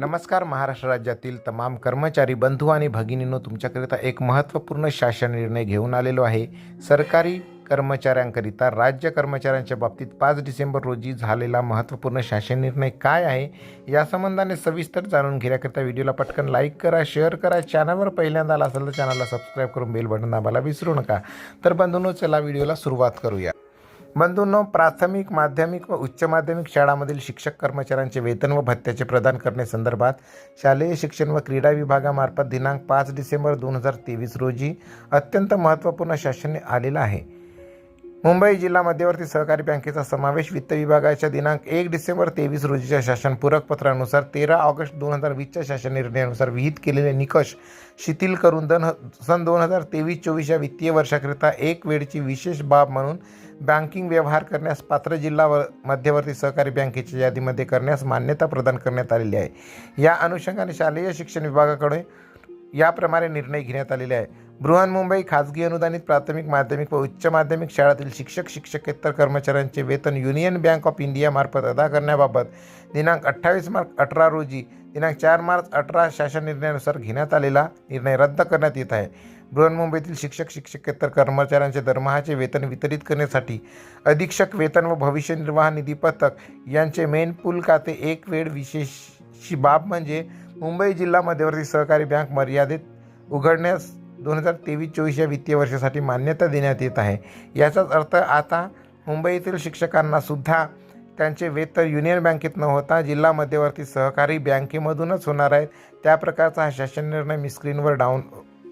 नमस्कार महाराष्ट्र राज्यातील तमाम कर्मचारी बंधू आणि भगिनींनो तुमच्याकरिता एक महत्त्वपूर्ण शासन निर्णय घेऊन आलेलो आहे. सरकारी कर्मचाऱ्यांकरिता राज्य कर्मचाऱ्यांच्या बाबतीत पाच डिसेंबर रोजी झालेला महत्त्वपूर्ण शासन निर्णय काय आहे या संबंधाने सविस्तर जाणून घेण्याकरिता व्हिडिओला पटकन लाईक करा शेअर करा. चॅनलवर पहिल्यांदा आला असेल तर चॅनलला सबस्क्राईब करून बेल बटन दाबायला विसरू नका. तर बंधूंनो चला व्हिडिओला सुरुवात करूया. बंधूंनो प्राथमिक माध्यमिक व उच्च माध्यमिक शाळांमधील शिक्षक कर्मचाऱ्यांचे वेतन व भत्त्याचे प्रदान करण्यासंदर्भात शालेय शिक्षण व क्रीडा विभागामार्फत दिनांक पाच डिसेंबर दोन हजार तेवीस रोजी अत्यंत महत्त्वपूर्ण शासन आलेलं आहे. मुंबई जिल्हा मध्यवर्ती सहकारी बँकेचा समावेश वित्त विभागाच्या दिनांक एक डिसेंबर तेवीस रोजीच्या शासनपूरक पत्रानुसार तेरा ऑगस्ट दोन हजार वीसच्या शासन निर्णयानुसार विहित केलेले निकष शिथिल करून दन सन दोन हजार तेवीस चोवीस या वित्तीय वर्षाकरिता एक वेळची विशेष बाब म्हणून बँकिंग व्यवहार करण्यास पात्र जिल्हा व मध्यवर्ती सहकारी बँकेच्या यादीमध्ये करण्यास मान्यता प्रदान करण्यात आलेली आहे. या अनुषंगाने शालेय शिक्षण विभागाकडे याप्रमाणे निर्णय घेण्यात आलेले आहे. बृहन्मुंबई खाजगी अनुदानित प्राथमिक माध्यमिक व उच्च माध्यमिक शाळातील शिक्षक शिक्षकेतर कर्मचाऱ्यांचे वेतन युनियन बँक ऑफ इंडियामार्फत अदा करण्याबाबत दिनांक अठ्ठावीस मार्च अठरा रोजी दिनांक चार मार्च अठरा शासन निर्णयानुसार घेण्यात आलेला निर्णय रद्द करण्यात येत आहे. बृहन्मुंबईतील शिक्षक शिक्षकेतर कर्मचाऱ्यांचे दरमहाचे वेतन वितरित करण्यासाठी अधीक्षक वेतन व भविष्य निर्वाह निधी पथक यांचे मेन पूल खाते एक वेळ विशेष बाब म्हणजे मुंबई जिल्हा मध्यवर्ती सहकारी बँक मर्यादित उघडण्यास दोन हजार तेवीस चोवीस या वित्तीय वर्षासाठी मान्यता देण्यात येत आहे. याचाच अर्थ आता मुंबईतील शिक्षकांना सुद्धा त्यांचे वेतन युनियन बँकेत न होता जिल्हा मध्यवर्ती सहकारी बँकेमधूनच होणार आहेत. त्या प्रकारचा हा शासन निर्णय मी स्क्रीनवर डाऊन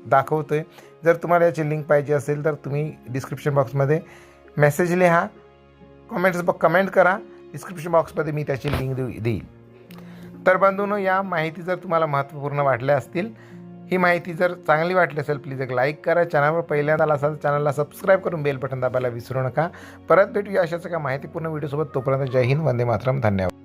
दाखवतो आहे जर तुम्हाला याची लिंक पाहिजे असेल तर तुम्ही डिस्क्रिप्शन बॉक्समध्ये मेसेज लिहा. कमेंट्स ब कमेंट करा. डिस्क्रिप्शन बॉक्समध्ये मी त्याची लिंक देऊ देईल. तर बंधूंनो या माहिती जर तुम्हाला महत्त्वपूर्ण वाटल्या असतील ही माहिती जर चांगली वाटली असेल प्लीज एक लाईक करा. चॅनलवर पहिल्यांदा आला असाल चॅनलला सबस्क्राईब करून बेल बटन दाबायला विसरू नका. परत भेटूया अशाच एका माहितीपूर्ण व्हिडिओसोबत तोपर्यंत जय हिंद वंदे मातरम. धन्यवाद.